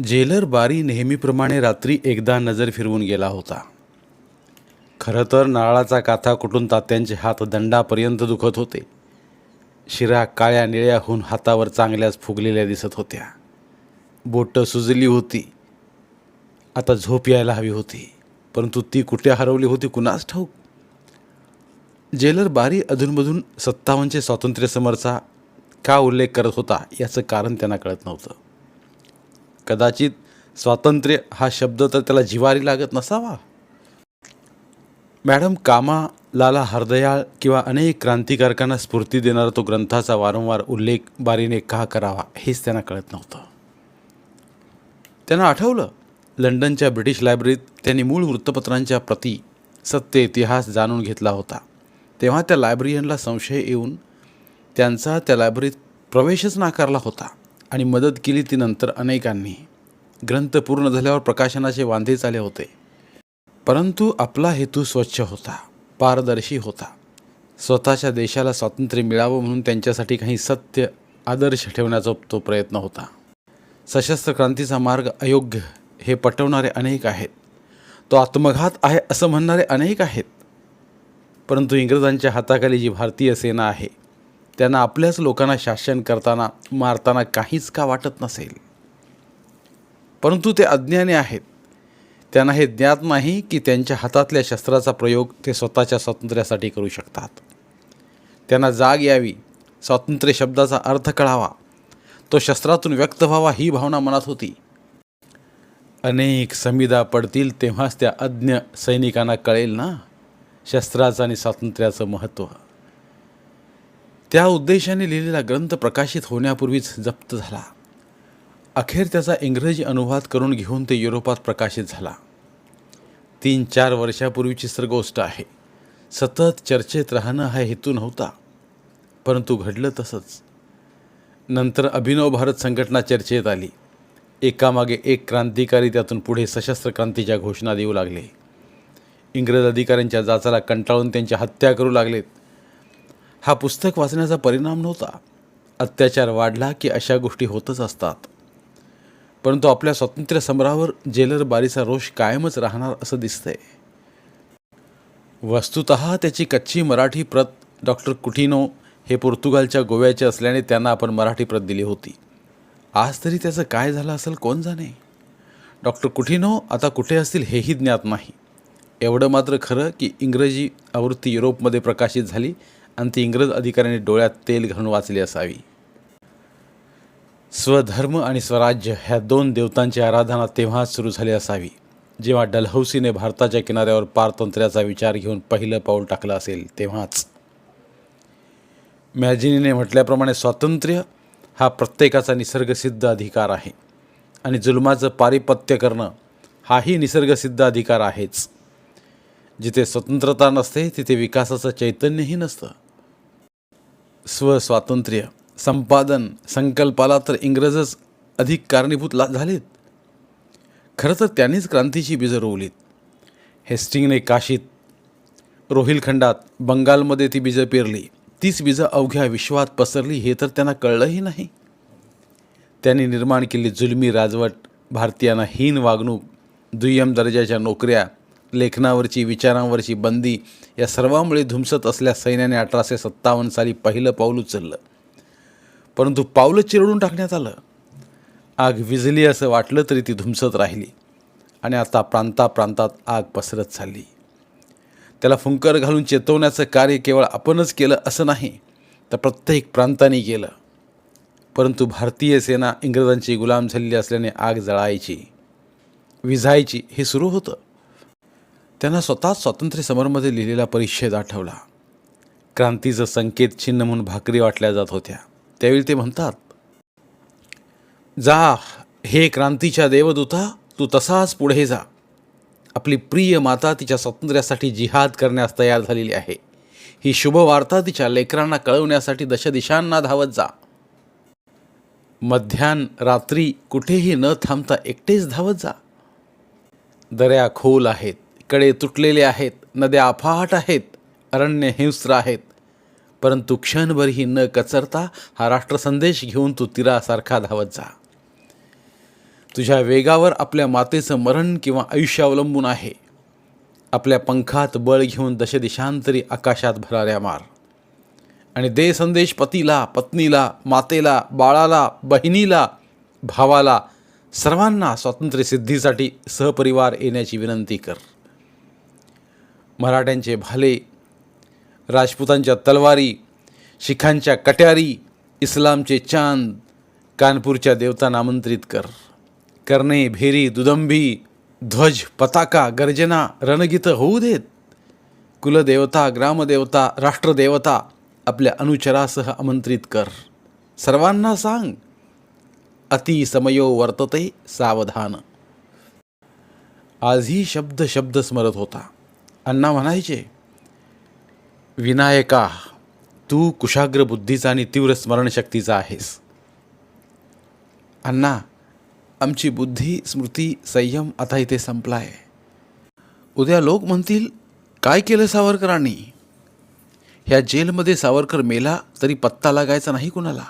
Jailer बारी नेहमीप्रमाणे रात्री एकदा नजर फिरवून गेला होता. खरं तर नारळाचा काथा कुठून तात्यांचे हात दंडापर्यंत दुखत होते. शिरा काळ्या निळ्या होऊन हातावर चांगल्याच फुगलेल्या दिसत होत्या. बोटं सुजली होती. आता झोप यायला हवी होती परंतु ती कुठे हरवली होती कुणास ठाऊक? जेलर बारी अधूनमधून सत्तावन्नचे स्वातंत्र्यसमरचा का उल्लेख करत होता याचं कारण त्यांना कळत नव्हतं. कदाचित स्वातंत्र्य हा शब्द तर त्याला जिवारी लागत नसावा. मॅडम कामा लाला हरदयाळ किंवा अनेक क्रांतिकारकांना स्फूर्ती देणारा तो ग्रंथाचा वारंवार उल्लेख बारीने का करावा हेच त्यांना कळत नव्हतं. त्यांना आठवलं लंडनच्या ब्रिटिश लायब्ररीत त्यांनी मूळ वृत्तपत्रांच्या प्रती सत्य इतिहास जाणून घेतला होता. तेव्हा त्या लायब्ररीयनला संशय येऊन त्यांचा त्या लायब्ररीत प्रवेशच नाकारला होता. आणि मदत केली ती नंतर अनेकांनी. ग्रंथ पूर्ण झाल्यावर प्रकाशनाचे वांधे चाले होते. परंतु आपला हेतू स्वच्छ होता पारदर्शी होता. स्वतःच्या देशाला स्वातंत्र्य मिळावं म्हणून त्यांच्यासाठी काही सत्य आदर्श ठेवण्याचा तो प्रयत्न होता. सशस्त्र क्रांतीचा मार्ग अयोग्य हे पटवणारे अनेक आहेत. तो आत्मघात आहे असं म्हणणारे अनेक आहेत. परंतु इंग्रजांच्या हाताखाली जी भारतीय सेना आहे त्यांना आपल्याच लोकांना शासन करताना मारताना काहीच का वाटत नसेल? परंतु ते अज्ञानी आहेत. त्यांना हे ज्ञात नाही की त्यांच्या हातातल्या शस्त्राचा प्रयोग ते स्वतःच्या स्वातंत्र्यासाठी करू शकतात. त्यांना जाग यावी स्वातंत्र्य शब्दाचा अर्थ कळावा. तो शस्त्रातून व्यक्त व्हावा ही भावना मनात होती. अनेक समिदा पडतील तेव्हाच त्या अज्ञ सैनिकांना कळेल ना? शस्त्राचं आणि स्वातंत्र्याचं महत्त्व. त्या उद्देशाने लिहिलेला ग्रंथ प्रकाशित होण्यापूर्वीच जप्त झाला. अखेर त्याचा इंग्रजी अनुवाद करून घेऊन ते युरोपात प्रकाशित झाला. तीन चार वर्षापूर्वीची सर गोष्ट आहे. सतत चर्चेत राहणं हा हेतू नव्हता परंतु घडलं तसंच. नंतर अभिनव भारत संघटना चर्चेत आली. एकामागे एक क्रांतिकारी त्यातून पुढे सशस्त्र क्रांतीच्या घोषणा देऊ लागले. इंग्रज अधिकाऱ्यांच्या जाचाला कंटाळून त्यांच्या हत्या करू लागलेत. हा पुस्तक वाचण्याचा परिणाम नव्हता. अत्याचार वाढला की अशा गोष्टी होतच असतात. परंतु आपल्या स्वातंत्र्य समरावर जेलर बारीचा रोष कायमच राहणार असं दिसतंय. वस्तुत त्याची कच्ची मराठी प्रत डॉक्टर कुटिनो हे पोर्तुगालच्या गोव्याचे असल्याने त्यांना आपण मराठी प्रत दिली होती. आज तरी त्याचं काय झालं असेल कोण जाणे? डॉक्टर कुटिनो आता कुठे असतील हेही ज्ञात नाही. एवढं मात्र खरं की इंग्रजी आवृत्ती युरोपमध्ये प्रकाशित झाली आणि ती इंग्रज अधिकाऱ्यांनी डोळ्यात तेल घालून वाचली असावी. स्वधर्म आणि स्वराज्य ह्या दोन देवतांची आराधना तेव्हाच सुरू झाली असावी जेव्हा डलहौसीने भारताच्या किनाऱ्यावर पारतंत्र्याचा विचार घेऊन पहिलं पाऊल टाकलं असेल तेव्हाच. मॅजिनीने म्हटल्याप्रमाणे स्वातंत्र्य हा प्रत्येकाचा निसर्गसिद्ध अधिकार आहे आणि जुलमाचं पारिपत्य करणं हाही निसर्गसिद्ध अधिकार आहेच. जिथे स्वतंत्रता नसते तिथे विकासाचं चैतन्यही नसतं. स्वस्वातंत्र्य संपादन संकल्पाला तर इंग्रजच अधिक कारणीभूत ला झालेत. खरं तर त्यांनीच क्रांतीची बीजं रोवलीत. हेस्टिंगने काशीत रोहिलखंडात बंगालमध्ये ती बीजं पेरली. तीच बीजं अवघ्या विश्वात पसरली हे तर त्यांना कळलंही नाही. त्यांनी निर्माण केली जुलमी राजवट भारतीयांना हीन वागणूक दुय्यम दर्जाच्या नोकऱ्या लेखनावरची विचारांवरची बंदी या सर्वामुळे धुमसत असल्या सैन्याने अठराशे सत्तावन्न साली पहिलं पाऊल उचललं. परंतु पावलं चिरडून टाकण्यात आलं. आग विझली असं वाटलं तरी ती धुमसत राहिली आणि आता प्रांताप्रांतात आग पसरत चालली. त्याला फुंकर घालून चेतवण्याचं कार्य केवळ आपणच केलं असं नाही तर प्रत्येक प्रांताने केलं. परंतु भारतीय सेना इंग्रजांची गुलाम झालेली असल्याने आग जळायची विझायची हे सुरू होतं. त्यांना स्वतःच स्वातंत्र्य समरमध्ये लिहिलेला परिच्छेद आठवला. क्रांतीचं संकेत चिन्ह म्हणून भाकरी वाटल्या जात होत्या. त्यावेळी ते म्हणतात जा हे क्रांतीच्या देवदूता तू तसाच पुढे जा. आपली प्रिय माता तिच्या स्वातंत्र्यासाठी जिहाद करण्यास तयार झालेली आहे. ही शुभवार्ता तिच्या लेकरांना कळवण्यासाठी दशदिशांना धावत जा. मध्यान रात्री कुठेही न थांबता एकटेच धावत जा. दऱ्या खोल आहेत कडे तुटलेले आहेत नद्या अफाट आहेत अरण्य हिंस्र आहेत. परंतु क्षणभरही न कचरता हा राष्ट्रसंदेश घेऊन तू तीरासारखा धावत जा. तुझ्या वेगावर आपल्या मातेचं मरण किंवा आयुष्य अवलंबून आहे. आपल्या पंखात बळ घेऊन दशदिशांतरी आकाशात भराऱ्या मार. आणि दे संदेश पतीला पत्नीला मातेला बाळाला बहिणीला भावाला सर्वांना स्वातंत्र्य सिद्धीसाठी सहपरिवार येण्याची विनंती कर. मराठ्यांचे भाले राजपूतांच्या तलवारी शिखांच्या कट्यारी इस्लामचे चांद कानपूरच्या देवतांना आमंत्रित कर. करणे भेरी दुदंभी ध्वज पताका गर्जना रणगीतं होऊ देत. कुलदेवता ग्रामदेवता राष्ट्रदेवता आपल्या अनुचरासह आमंत्रित कर. सर्वांना सांग अति समयो वर्तते सावधान. आजही शब्द शब्द स्मरत होता. अण्णा म्हणायचे विनायका तू कुशाग्र बुद्धीचा आणि तीव्र स्मरणशक्तीचा आहेस. अण्णा आमची बुद्धी स्मृती संयम आता इथे संपला आहे उद्या लोक म्हणतील काय केलं सावरकरांनी? ह्या जेलमध्ये सावरकर मेला तरी पत्ता लागायचा नाही कुणाला.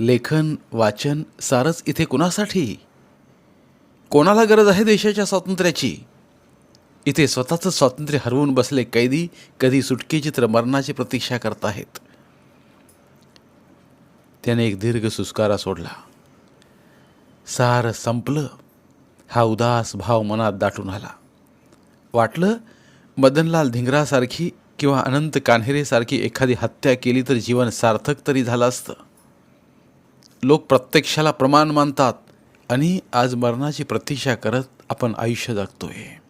लेखन वाचन सारच इथे कुणासाठी? कोणाला गरज आहे देशाच्या स्वातंत्र्याची? इथे स्वतःचं स्वातंत्र्य हरवून बसले कैदी कधी सुटकेची तर मरणाची प्रतीक्षा करत आहेत. त्याने एक दीर्घ सुस्कारा सोडला. सार संपलं. हा उदास भाव मनात दाटून आला. वाटलं मदनलाल धिंगरासारखी किंवा अनंत कान्हेरेसारखी एखादी हत्या केली तर जीवन सार्थक तरी झालं असतं. लोक प्रत्यक्षाला प्रमाण मानतात आणि आज मरणाची प्रतीक्षा करत आपण आयुष्य जगतोय.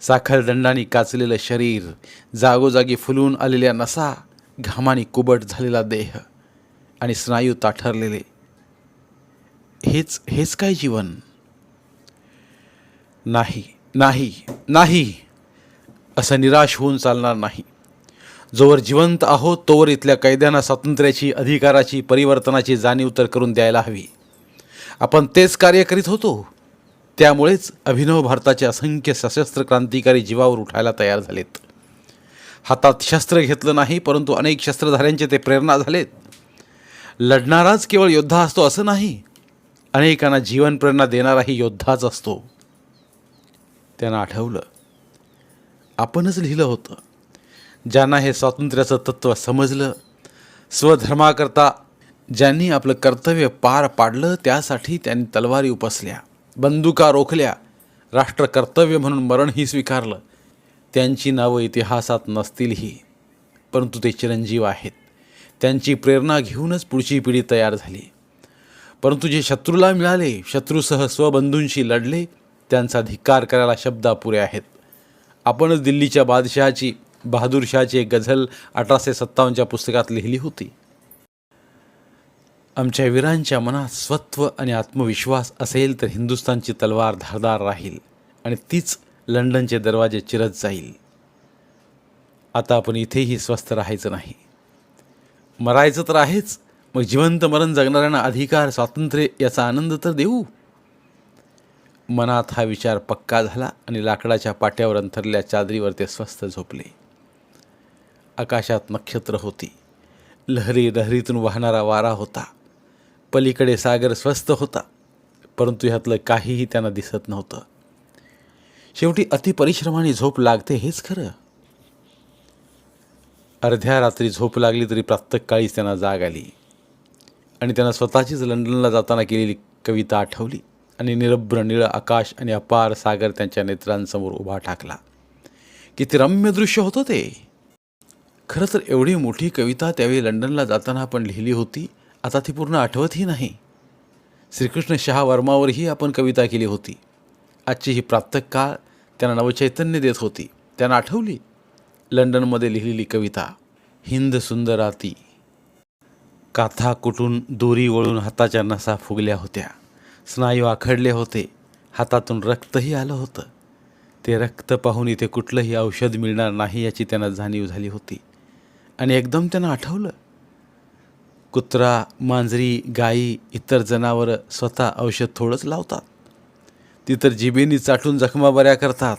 साखरदंडाने काचलेलं शरीर जागोजागी फुलून आलेल्या नसा घामाने कुबट झालेला देह आणि स्नायू ताठरलेले. हेच हेच काय जीवन? नाही नाही नाही असं निराश होऊन चालणार नाही. जोवर जिवंत आहोत तोवर इथल्या कैद्यांना स्वातंत्र्याची अधिकाराची परिवर्तनाची जाणीव तर करून द्यायला हवी. आपण तेच कार्य करीत होतो? त्यामुळेच अभिनव भारताचे असंख्य सशस्त्र क्रांतिकारी जीवावर उठायला तयार झालेत. हातात शस्त्र घेतलं नाही परंतु अनेक शस्त्रधाऱ्यांचे ते प्रेरणा झालेत. लढणाराच केवळ योद्धा असतो असं नाही अनेकांना जीवन प्रेरणा देणाराही योद्धाच असतो. त्यांना आठवलं. आपणच लिहिलं होतं. ज्यांना हे स्वातंत्र्याचं तत्त्व समजलं स्वधर्माकरता ज्यांनी आपलं कर्तव्य पार पाडलं त्यासाठी त्यांनी तलवारी उपसल्या. बंदुका रोखल्या. राष्ट्रकर्तव्य म्हणून मरणही स्वीकारलं. त्यांची नावं इतिहासात नसतीलही परंतु ते चिरंजीव आहेत. त्यांची प्रेरणा घेऊनच पुढची पिढी तयार झाली. परंतु जे शत्रूला मिळाले शत्रूसह स्वबंधूंशी लढले त्यांचा धिक्कार करायला शब्द अपुरे आहेत. आपणच दिल्लीच्या बादशहाची बहादूरशहाची एक गझल अठराशे सत्तावन्नच्या पुस्तकात लिहिली होती. आमच्या वीरांच्या मनात स्वत्व आणि आत्मविश्वास असेल तर हिंदुस्थानची तलवार धारदार राहील आणि तीच लंडनचे दरवाजे चिरत जाईल. आता आपण इथेही स्वस्थ राहायचं नाही. मरायचं तर आहेच मग जिवंत मरण जगणाऱ्यांना अधिकार स्वातंत्र्य याचा आनंद तर देऊ. मनात हा विचार पक्का झाला आणि लाकडाच्या पाट्यावर अंथरल्या चादरीवर ते स्वस्थ झोपले. आकाशात नक्षत्र होती. लहरी लहरीतून वाहणारा वारा होता. पलीकडे सागर स्वस्त होता परंतु ह्यातलं काहीही त्यांना दिसत नव्हतं. शेवटी अतिपरिश्रमाने झोप लागते हेच खरं. अर्ध्या रात्री झोप लागली तरी प्रातःकाळीच त्यांना जाग आली आणि त्यांना स्वतःचीच लंडनला जाताना केलेली कविता आठवली आणि निरभ्र निळं आकाश आणि अपार सागर त्यांच्या नेत्रांसमोर उभा ठाकला. किती रम्य दृश्य होतं ते. खरं तर एवढी मोठी कविता त्यावेळी लंडनला जाताना आपण लिहिली होती आता ती पूर्ण आठवतही नाही. श्रीकृष्ण शहा वर्मावरही आपण कविता केली होती. आजची ही प्रातःकाळ त्यांना नवचैतन्य देत होती. त्यांना आठवली? लंडनमध्ये लिहिलेली कविता हिंद सुंदराती. काथा कुटून दोरी वळून हाताच्या नसा फुगल्या होत्या. स्नायू आखडले होते. हातातून रक्तही आलं होतं. ते रक्त पाहून इथे कुठलंही औषध मिळणार नाही याची त्यांना जाणीव झाली होती. आणि एकदम त्यांना आठवलं. कुत्रा मांजरी गायी इतर जनावरं स्वतः औषध थोडंच लावतात. ती तर जिबेनी चाटून जखमा बऱ्या करतात.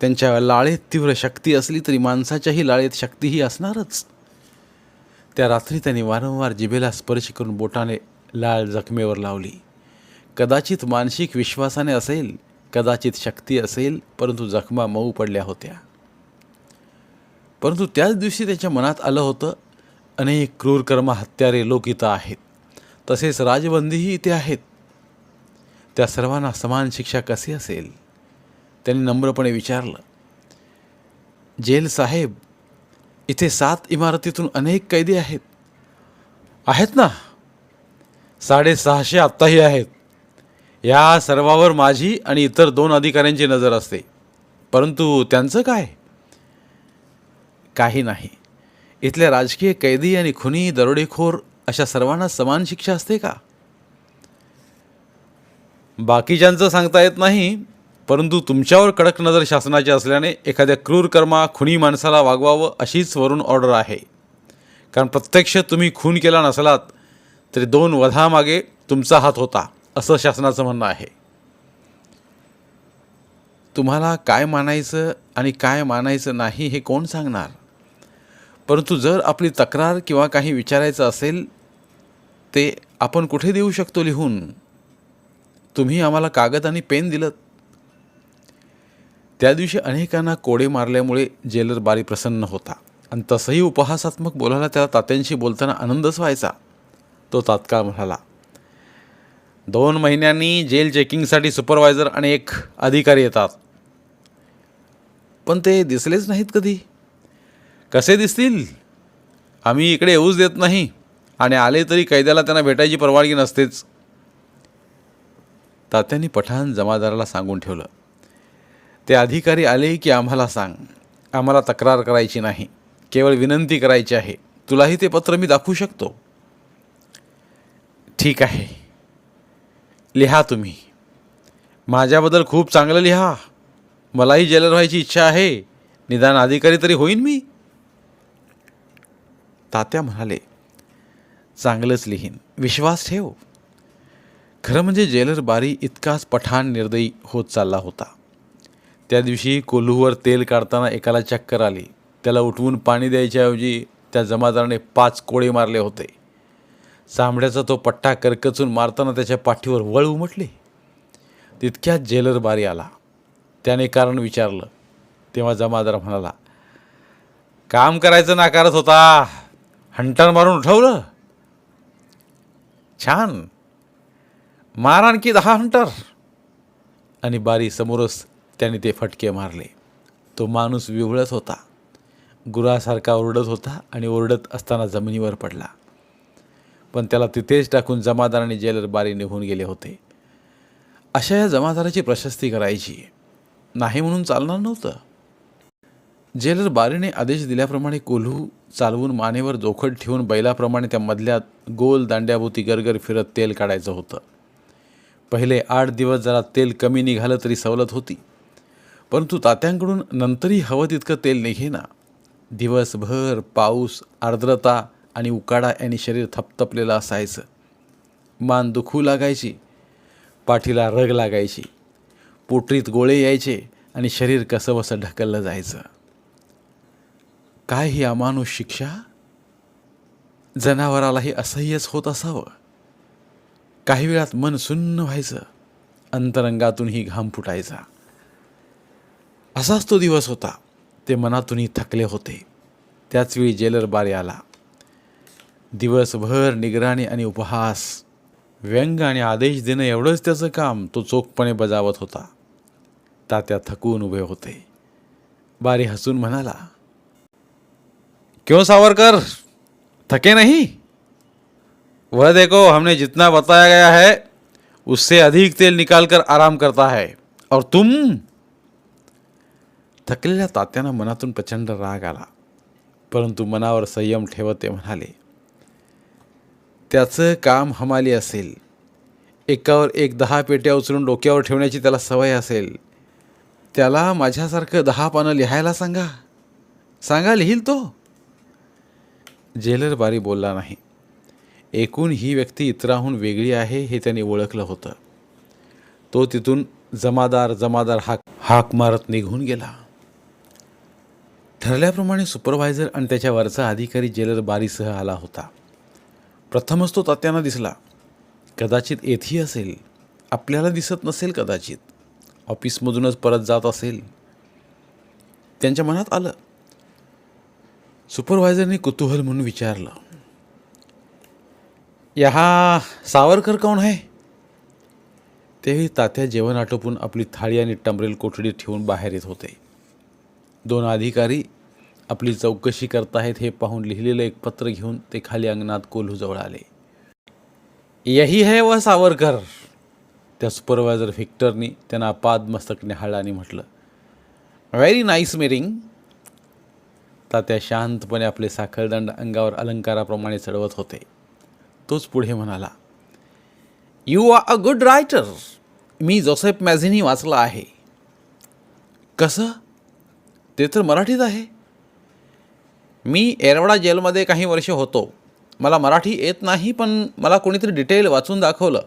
त्यांच्या लाळेत तीव्र शक्ती असली तरी माणसाच्याही लाळेत शक्तीही असणारच. त्या रात्री त्यांनी वारंवार जिभेला स्पर्श करून बोटाने लाळ जखमेवर लावली. कदाचित मानसिक विश्वासाने असेल कदाचित शक्ती असेल परंतु जखमा मऊ पडल्या होत्या. परंतु त्याच दिवशी त्याच्या मनात आलं होतं अनेक क्रूरकर्म हत्यारे लोक इथं आहेत. तसेच राजबंदीही इथे आहेत. त्या सर्वांना समान शिक्षा कशी असेल? त्यांनी नम्रपणे विचारलं. जेल साहेब इथे सात इमारतीतून अनेक कैदी आहेत. आहेत ना? साडेसहाशे आत्ताही आहेत. या सर्वावर माझी आणि इतर दोन अधिकाऱ्यांची नजर असते. परंतु त्यांचं काय? काही नाही. इथल्या राजकीय कैदी आणि खुनी दरोडेखोर अशा सर्वांना समान शिक्षा असते का? बाकीच्यांचं सांगता येत नाही परंतु तुमच्यावर कडक नजर शासनाची असल्याने एखाद्या क्रूर कर्मा खुनी माणसाला वागवावं अशीच वरून ऑर्डर आहे. कारण प्रत्यक्ष तुम्ही खून केला नसलात तरी दोन वधामागे तुमचा हात होता असं शासनाचं म्हणणं आहे. तुम्हाला काय मानायचं आणि काय मानायचं नाही हे कोण सांगणार? परंतु जर आपली तक्रार किंवा काही विचारायचं असेल ते आपण कुठे देऊ शकतो लिहून? तुम्ही आम्हाला कागद आणि पेन दिलं त्या दिवशी अनेकांना कोडे मारल्यामुळे जेलर बारी प्रसन्न होता आणि तसंही उपहासात्मक बोलायला त्याला तात्यांशी बोलताना आनंदच व्हायचा. तो तात्काळ म्हणाला दोन महिन्यांनी जेल चेकिंगसाठी सुपरवायझर आणि एक अधिकारी येतात. पण ते दिसलेच नाहीत कधी. कसे दिसतील? आम्ही इकडे येऊच देत नाही. आणि आले तरी कैद्याला त्यांना भेटायची परवानगी नसतेच. तात्यांनी पठाण जमादाराला सांगून ठेवलं. ते अधिकारी आले की आम्हाला सांग. आम्हाला तक्रार करायची नाही. केवळ विनंती करायची आहे. तुलाही ते पत्र मी दाखवू शकतो? ठीक आहे. लिहा तुम्ही. माझ्याबद्दल खूप चांगलं लिहा. मलाही जेलर व्हायची इच्छा आहे. निदान अधिकारी तरी होईन मी. तात्या म्हणाले चांगलंच लिहीन. विश्वास ठेव. खरं म्हणजे जेलर बारी इतकाच पठाण निर्दयी होत चालला होता. त्या दिवशी कोल्हूवर तेल काढताना एकाला चक्कर आली. त्याला उठवून पाणी द्यायच्याऐवजी त्या जमादाराने पाच कोळे मारले होते. चांबड्याचा तो पट्टा करकचून मारताना त्याच्या पाठीवर वळ उमटले. तितक्यात जेलर बारी आला. त्याने कारण विचारलं. तेव्हा जमादार म्हणाला काम करायचं नाकारत होता. हंटर मारून उठवलं. छान. मार आणखी दहा हंटर? आणि बारी समोरच त्याने ते फटके मारले. तो माणूस विवळत होता. गुरासारखा ओरडत होता आणि ओरडत असताना जमिनीवर पडला. पण त्याला तिथेच टाकून जमादाराने जेलर बारी निघून गेले होते. अशा या जमादाराची प्रशस्ती करायची. नाही म्हणून चालणार नव्हतं. जेलर बारीने आदेश दिल्याप्रमाणे कोल्हू चालवून मानेवर जोखड ठेवून बैलाप्रमाणे त्या मधल्या गोल दांड्याभोवती गरगर फिरत तेल काढायचं होतं. पहिले आठ दिवस जरा तेल कमी निघालं तरी सवलत होती. परंतु तात्यांकडून नंतरही हवं तितकं तेल निघेना. दिवसभर पाऊस आर्द्रता आणि उकाडा यांनी शरीर थपथपलेलं असायचं. मान दुखू लागायची. पाठीला रग लागायची. पोटरीत गोळे यायचे आणि शरीर कसंबसं ढकललं जायचं. काय ही अमानुष शिक्षा जनावरालाही असह्यच होत असावं. काही वेळात मन सुन्न व्हायचं अंतरंगातूनही घाम फुटायचा. असाच तो दिवस होता ते मनातूनही थकले होते. त्याचवेळी जेलर बारे आला. दिवसभर निगराणी आणि उपहास व्यंग आणि आदेश देणं एवढंच त्याचं काम तो चोखपणे बजावत होता. तात्या थकून उभे होते. बारी हसून म्हणाला क्यों सावरकर? थके नहीं? वह देखो, हमने जितना बताया गया है, उससे अधिक तेल निकालकर आराम करता है। और तुम? थकलेल्या तात्यानं मनातून प्रचंड राग आला। परंतु मनावर संयम ठेवत ते म्हणाले, त्याचं काम हमाली असेल. एकावर एक दहा पेट्या उचलून डोक्यावर ठेवण्याची त्याला सवय असेल. त्याला माझ्यासारखं दहा पानं लिहायला सांगा. सांगा, लिहील तो. जेलर बारी बोलला नाही. एकूण ही व्यक्ती इतराहून वेगळी आहे हे त्याने ओळखलं होतं. तो तिथून जमादार जमादार हाक हाक मारत निघून गेला. ठरल्याप्रमाणे सुपरवायझर आणि त्याच्या वरचा अधिकारी जेलर बारीसह आला होता. प्रथमच तो तात्यांना दिसला. कदाचित येथी असेल. आपल्याला दिसत नसेल कदाचित. ऑफिसमधूनच परत जात असेल. त्यांच्या मनात आलं. सुपरवायझरने कुतूहल म्हणून विचारलं यहा सावरकर कोण आहे तेही तात्या जेवण आटोपून आपली थाळी आणि टंबरेल कोठडी ठेवून बाहेर येत होते. दोन अधिकारी आपली चौकशी करताहेत हे पाहून लिहिलेलं एक पत्र घेऊन ते खाली अंगणात कोल्हूजवळ आले. यही है व सावरकर त्या सुपरवायझर व्हिक्टरनी त्यांना पाद मस्तक निहाळला आणि म्हटलं. व्हेरी नाईस मीटिंग तात्या शांतपणे आपले साखळदंड अंगावर अलंकाराप्रमाणे चढवत होते. तोच पुढे म्हणाला you are a good writer me Joseph Mazzini वाचला आहे. कसं? ते तर मराठीत आहे. मी एरवडा जेलमध्ये काही वर्ष होतो. मला मराठी येत नाही पण मला कोणीतरी डिटेल वाचून दाखवलं.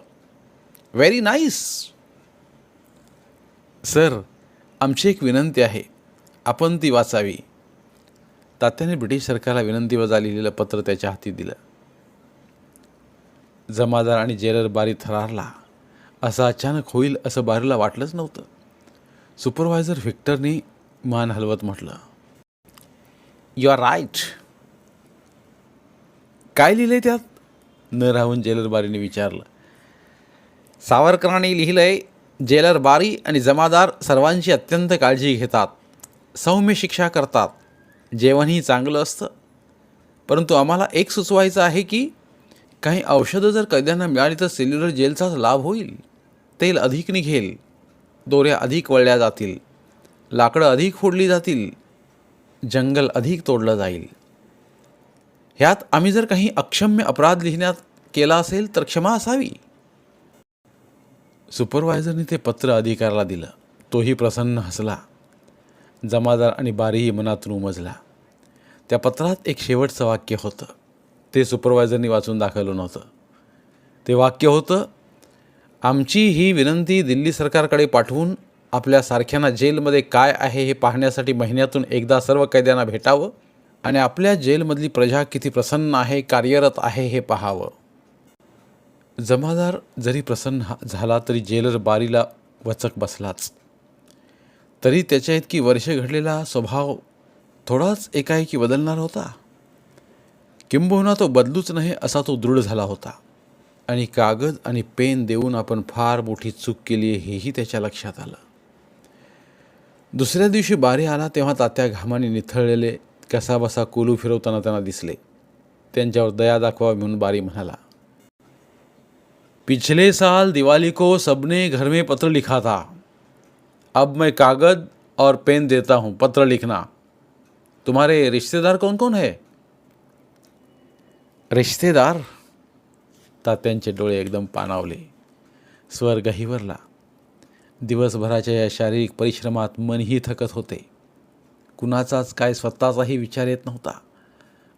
व्हेरी नाईस सर आमची एक विनंती आहे. आपण ती वाचावी. तात्याने ब्रिटिश सरकारला विनंती वजा लिहिलेलं पत्र त्याच्या हाती दिलं. जमादार आणि जेरर बारी थरारला असं अचानक होईल असं बारीला वाटलंच नव्हतं. सुपरवायझर व्हिक्टरनी मान हलवत म्हटलं यू आर राईट काय लिहिलंय त्यात? न राहून जेलर बारीने विचारलं सावरकरांनी लिहिलंय जेलर बारी आणि जमादार सर्वांची अत्यंत काळजी घेतात सौम्य शिक्षा करतात जेवणही चांगलं असतं. परंतु आम्हाला एक सुचवायचं आहे की काही औषधं जर कैद्यांना मिळाली तर सेल्युलर जेलचाच लाभ होईल. तेल अधिक निघेल. दोऱ्या अधिक वळल्या जातील. लाकडं अधिक फोडली जातील. जंगल अधिक तोडलं जाईल. ह्यात आम्ही जर काही अक्षम्य अपराध लिहिण्यात केला असेल तर क्षमा असावी. सुपरवायझरने ते पत्र अधिकाराला दिलं. तोही प्रसन्न हसला. जमादार आणि बारीही मनातून उमजला. त्या पत्रात एक शेवटचं वाक्य होतं. ते सुपरवायझरनी वाचून दाखवलं नव्हतं. ते वाक्य होतं आमची ही विनंती दिल्ली सरकारकडे पाठवून आपल्या सारख्यांना जेलमध्ये काय आहे हे पाहण्यासाठी महिन्यातून एकदा सर्व कैद्यांना भेटावं आणि आपल्या जेलमधली प्रजा किती प्रसन्न आहे कार्यरत आहे हे पाहावं. जमादार जरी प्रसन्न हा- झाला तरी जेलर बारीला वचक बसलाच. तरी त्याच्या इतकी वर्ष घडलेला स्वभाव थोडाच एकाएकी बदलणार होता. किंबहुना तो बदलूच नाही असा तो दृढ झाला होता. आणि कागद आणि पेन देऊन आपण फार मोठी चूक केली आहे हेही त्याच्या लक्षात आलं. दुसऱ्या दिवशी बारी आला तेव्हा तात्या घामाने निथळलेले कसाबसा कोलू फिरवताना त्यांना दिसले. त्यांच्यावर दया दाखवा म्हणून बारी म्हणाला. पिछले साल दिवाली को सबने घर में पत्र लिखा था. अब मैं कागज और पेन देता हूँ पत्र लिखना। तुम्हारे रिश्तेदार कौन कौन है? रिश्तेदार? तात्यांचे डोळे एकदम पाणावले स्वर गहिवरला दिवसभराच्या या शारीरिक परिश्रमात मनही थकत होते. कुणाचाच काय स्वतःचाही विचार येत नव्हता.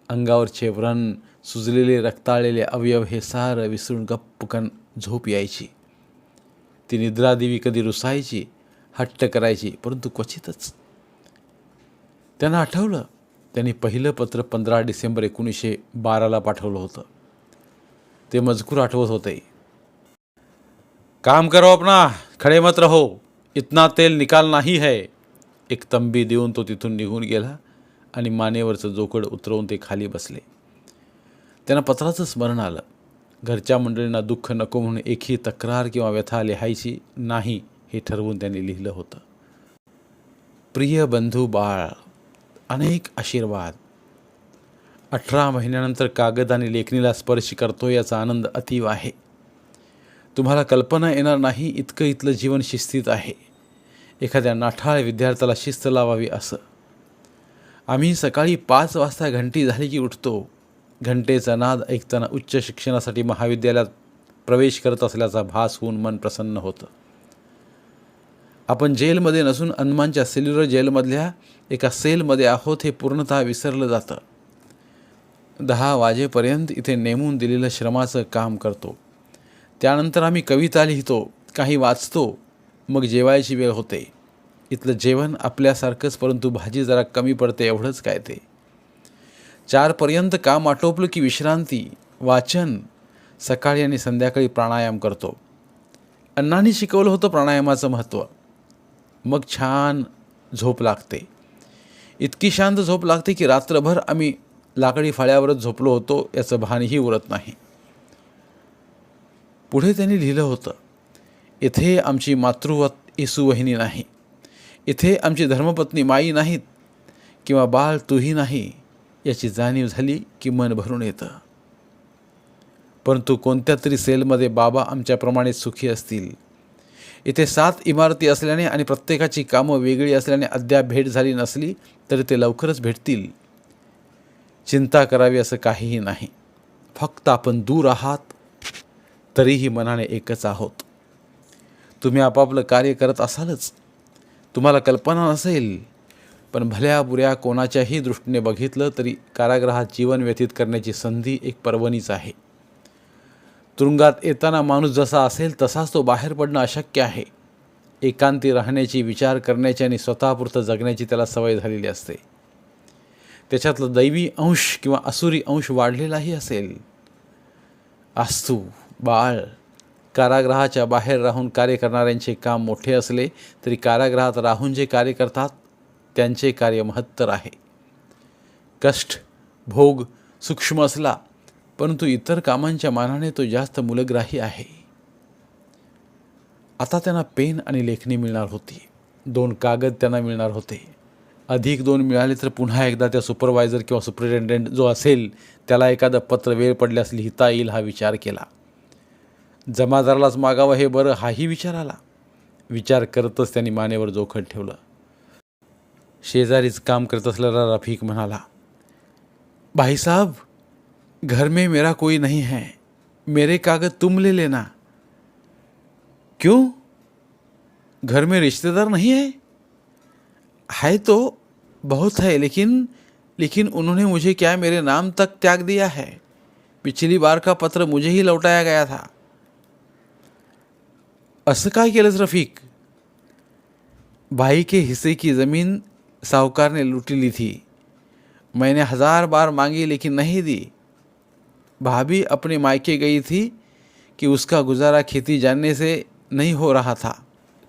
अंगावरचे व्रण सुजलेले रक्ताळलेले अवयव हे सारं विसरून गप्पकन झोप यायची. ती निद्रादेवी कधी रुसायची हट्ट करायची परंतु क्वचितच. त्यांना आठवलं त्यांनी पहिलं पत्र पंधरा डिसेंबर एकोणीसशे बाराला पाठवलं होतं. ते मजकूर आठवत होते. काम करो अपना खडे मत रहो इतना तेल निकाल नाही है. एक तंबी देऊन तो तिथून निघून गेला आणि मानेवरचं जोकड उतरवून ते खाली बसले. त्यांना पत्राचं स्मरण आलं. घरच्या मंडळींना दुःख नको म्हणून एकही तक्रार किंवा व्यथा लिहायची नाही. हे ठरवून त्यांनी लिहिलं होतं. प्रिय बंधू बाळ अनेक आशीर्वाद. अठरा महिन्यानंतर कागद आणि लेखणीला स्पर्श करतो याचा आनंद अतीव आहे. तुम्हाला कल्पना येणार नाही इतकं इथलं जीवन शिस्तीत आहे. एखाद्या नाठाळ विद्यार्थ्याला शिस्त लावावी असं. आम्ही सकाळी पाच वाजता घंटी झाली की उठतो. घंटेचा नाद ऐकताना उच्च शिक्षणासाठी महाविद्यालयात प्रवेश करत असल्याचा भास होऊन मन प्रसन्न होतं. आपण जेलमध्ये नसून अंदमानच्या सेल्युलर जेलमधल्या एका सेलमध्ये आहोत हे पूर्णतः विसरलं जातं. दहा वाजेपर्यंत इथे नेमून दिलेलं श्रमाचं काम करतो. त्यानंतर आम्ही कविता लिहितो काही वाचतो मग जेवायची वेळ होते. इथलं जेवण आपल्यासारखंच परंतु भाजी जरा कमी पडते एवढंच काय ते. चारपर्यंत काम आटोपलं की विश्रांती वाचन सकाळी आणि संध्याकाळी प्राणायाम करतो. अण्णांनी शिकवलं होतं प्राणायामाचं महत्त्व. मग छान झोप लागते. इतकी शांत झोप लागते की रात्रभर आम्ही लाकडी फाळ्यावरच झोपलो होतो याचं भानही उरत नाही. पुढे त्यांनी लिहिलं होतं इथे आमची मातृवत येसुवहिनी नाही. इथे आमची धर्मपत्नी माई नाहीत किंवा बाळ तूही नाही याची जाणीव झाली की मन भरून येतं. परंतु कोणत्या तरी सेलमध्ये बाबा आमच्याप्रमाणे सुखी असतील इथे सात इमारती असल्याने आणि प्रत्येकाची कामं वेगळी असल्याने अद्याप भेट झाली नसली तरी ते लवकरच भेटतील. चिंता करावी असं काहीही नाही. फक्त आपण दूर आहात तरीही मनाने एकच आहोत. तुम्ही आपापलं कार्य करत असालच. तुम्हाला कल्पना नसेल पण भल्या बुऱ्या कोणाच्याही दृष्टीने बघितलं तरी कारागृहात जीवन व्यतीत करण्याची संधी एक पर्वणीच आहे. तुरुंगात येताना माणूस जसा असेल तसाच तो बाहेर पडणं अशक्य आहे. एकांती राहण्याची विचार करण्याची आणि स्वतःपुरतं जगण्याची त्याला सवय झालेली असते. त्याच्यातलं दैवी अंश किंवा असुरी अंश वाढलेलाही असेल. आस्तू बाळ कारागृहाच्या बाहेर राहून कार्य करणाऱ्यांचे काम मोठे असले तरी कारागृहात राहून जे कार्य करतात त्यांचे कार्य महत्तर आहे. कष्ट भोग सूक्ष्म असला परंतु इतर कामांच्या मानाने तो जास्त मूलग्राही आहे. आता त्यांना पेन आणि लेखणी मिळणार होती. दोन कागद त्यांना मिळणार होते. अधिक दोन मिळाले तर पुन्हा एकदा त्या सुपरवायझर किंवा सुपरिटेंडंट जो असेल त्याला एखादं पत्र वेळ पडल्यास लिहिता येईल हा विचार केला. जमादारालाच मागावं हे बरं हाही विचार आला. विचार करतच त्यांनी मानेवर जोखड ठेवलं. शेजारीच काम करत असलेला रफिक म्हणाला भाईसाहेब घर में मेरा कोई नहीं है। मेरे कागज़ तुम ले लेना। क्यों? घर में रिश्तेदार नहीं है? है तो बहुत है, लेकिन लेकिन उन्होंने मुझे क्या मेरे नाम तक त्याग दिया है? पिछली बार का पत्र मुझे ही लौटाया गया था। असं काय केलंस रफीक, भाई के हिस्से की ज़मीन साहूकार ने लूट ली थी। मैंने हज़ार बार मांगी, लेकिन नहीं दी। भाभी अपने मायके गई थी कि उसका गुजारा खेती जानने से नहीं हो रहा था।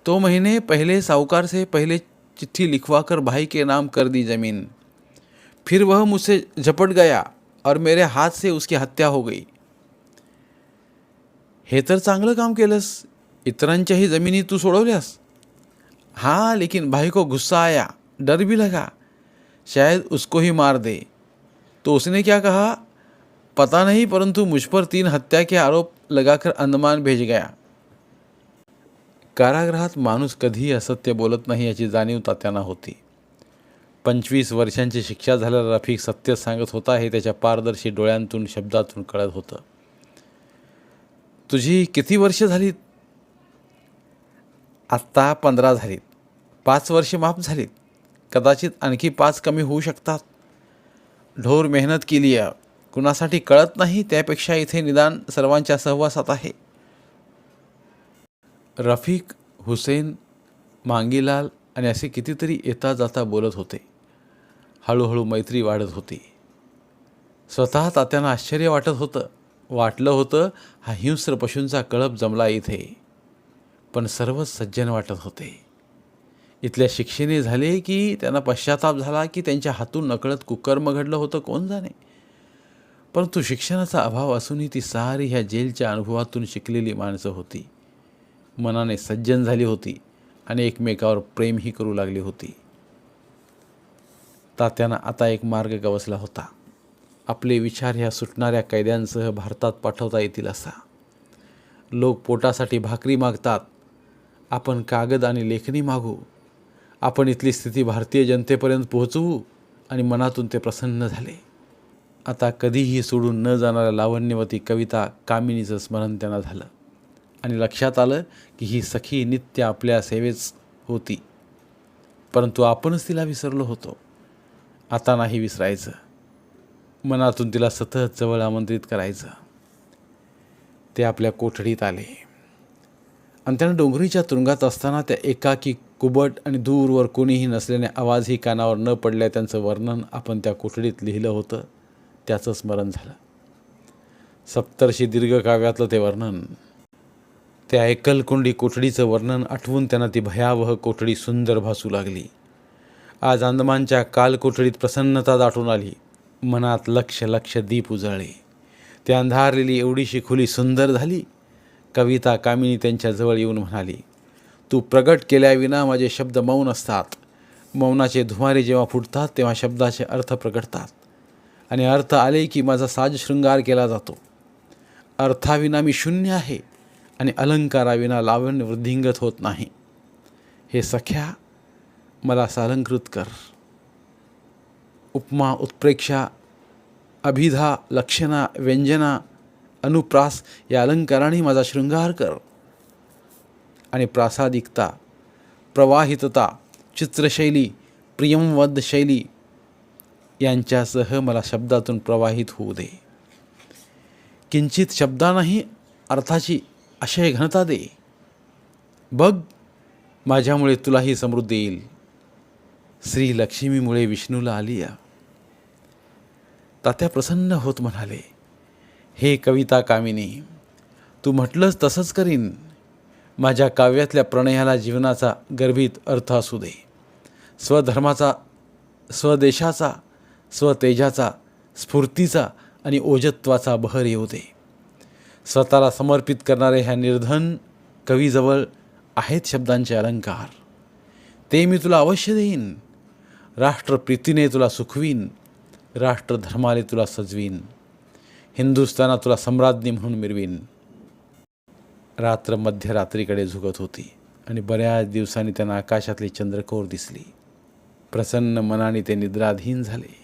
तो महीने पहले साहूकार से पहले चिट्ठी लिखवा कर भाई के नाम कर दी ज़मीन। फिर वह मुझसे झपट गया और मेरे हाथ से उसकी हत्या हो गई। हे तर चांगलं काम केलंस इतरांच्याही जमिनी तू सोडवल्यास? हाँ लेकिन भाई को गुस्सा आया, डर भी लगा। शायद उसको ही मार दे। तो उसने क्या कहा? पता नहीं परंतु मुझ पर तीन हत्या के आरोप लगाकर अंदमान भेज गया। कारागृहात माणूस कधीही असत्य बोलत नाही याची जाणीव तात्यांना होती. पंचवीस वर्षांची शिक्षा झालेला रफिक सत्य सांगत होता हे त्याच्या पारदर्शी डोळ्यांतून शब्दातून कळत होतं. तुझी किती वर्ष झालीत? आत्ता पंधरा झालीत. पाच वर्षे माफ झालीत. कदाचित आणखी पाच कमी होऊ शकतात. ढोर मेहनत केली आहे. कुणासाठी कळत नाही त्यापेक्षा इथे निदान सर्वांच्या सहवासात आहे. रफिक हुसेन मांगीलाल आणि असे कितीतरी येता जाता बोलत होते. हळूहळू मैत्री वाढत होती. स्वतः तात्यांना आश्चर्य वाटत होतं. वाटलं होतं हा हिंस्र पशूंचा कळप जमला इथे. पण सर्वच सज्जन वाटत होते. इथल्या शिक्षेने झाले की त्यांना पश्चाताप झाला की त्यांच्या हातून नकळत कुकर्म घडलं होतं कोण जाणे? परंतु शिक्षणाचा अभाव असूनही ती सारी ह्या जेलच्या अनुभवातून शिकलेली माणसं होती. मनाने सज्जन झाली होती आणि एकमेकावर प्रेमही करू लागली होती. तात्यांना आता एक मार्ग गवसला होता. आपले विचार ह्या सुटणाऱ्या कैद्यांसह भारतात पाठवता येतील असा. लोक पोटासाठी भाकरी मागतात. आपण कागद आणि लेखणी मागू. आपण इथली स्थिती भारतीय जनतेपर्यंत पोहोचवू आणि मनातून ते प्रसन्न झाले. आता कधीही सोडून न जाणाऱ्या लावण्यवती कविता कामिनीचं स्मरण त्यांना झालं. आणि लक्षात आलं की ही सखी नित्य आपल्या सेवेच होती. परंतु आपणच तिला विसरलो होतो. आता नाही विसरायचं. मनातून तिला सतत जवळ आमंत्रित करायचं. ते आपल्या कोठडीत आले. आणि त्यानं डोंगरीच्या तुरुंगात असताना त्या एकाकी कुबट आणि दूरवर कोणीही नसल्याने आवाजही कानावर न पडल्या त्यांचं वर्णन आपण त्या कोठडीत लिहिलं होतं. त्याचं स्मरण झालं. सप्तर्षी दीर्घकाव्यातलं ते वर्णन त्या एकलकोंडी कोठडीचं वर्णन आठवून त्यांना ती भयावह कोठडी सुंदर भासू लागली. आज अंदमानच्या कालकोठडीत प्रसन्नता दाटून आली. मनात लक्ष लक्ष दीप उजळले. ते अंधारलेली एवढीशी खुली सुंदर झाली. कविता कामिनी त्यांच्याजवळ येऊन म्हणाली तू प्रगट केल्याविना माझे शब्द मौन असतात. मौनाचे धुमारे जेव्हा फुटतात तेव्हा शब्दाचे अर्थ प्रगटतात. आणि अर्थ आले की माझा साज शृंगार केला जातो. अर्थाविना मी शून्य आहे आणि अलंकाराविना लावण्य वृद्धिंगत होत नाही. हे सख्या मला सालंकृत कर. उपमा उत्प्रेक्षा अभिधा लक्षणा व्यंजना अनुप्रास या अलंकाराने माझा शृंगार कर. आणि प्रासादिकता प्रवाहितता चित्रशैली प्रियमवद शैली यांच्यासह मला शब्दातून प्रवाहित होऊ दे. किंचित शब्दांनाही अर्थाची अशय घनता दे. बघ माझ्यामुळे तुलाही समृद्धी येईल. श्री लक्ष्मीमुळे विष्णूला आली या तात्या प्रसन्न होत म्हणाले हे कविता कामिनी तू म्हटलंस तसंच करीन. माझ्या काव्यातल्या प्रणयाला जीवनाचा गर्भित अर्थ असू दे. स्वधर्माचा स्वदेशाचा स्वतेजाचा स्फूर्तीचा आणि ओजत्वाचा बहर येऊ दे स्वतःला समर्पित करणारे ह्या निर्धन कवीजवळ आहेत शब्दांचे अलंकार. ते मी तुला अवश्य देईन. राष्ट्रप्रीतीने तुला सुखवीन. राष्ट्रधर्माने तुला सजवीन. हिंदुस्थानात तुला सम्राज्ञी म्हणून मिरवीन. रात्र मध्यरात्रीकडे झुकत होती आणि बऱ्याच दिवसांनी त्यांना आकाशातली चंद्रकोर दिसली. प्रसन्न मनाने ते निद्राधीन झाले.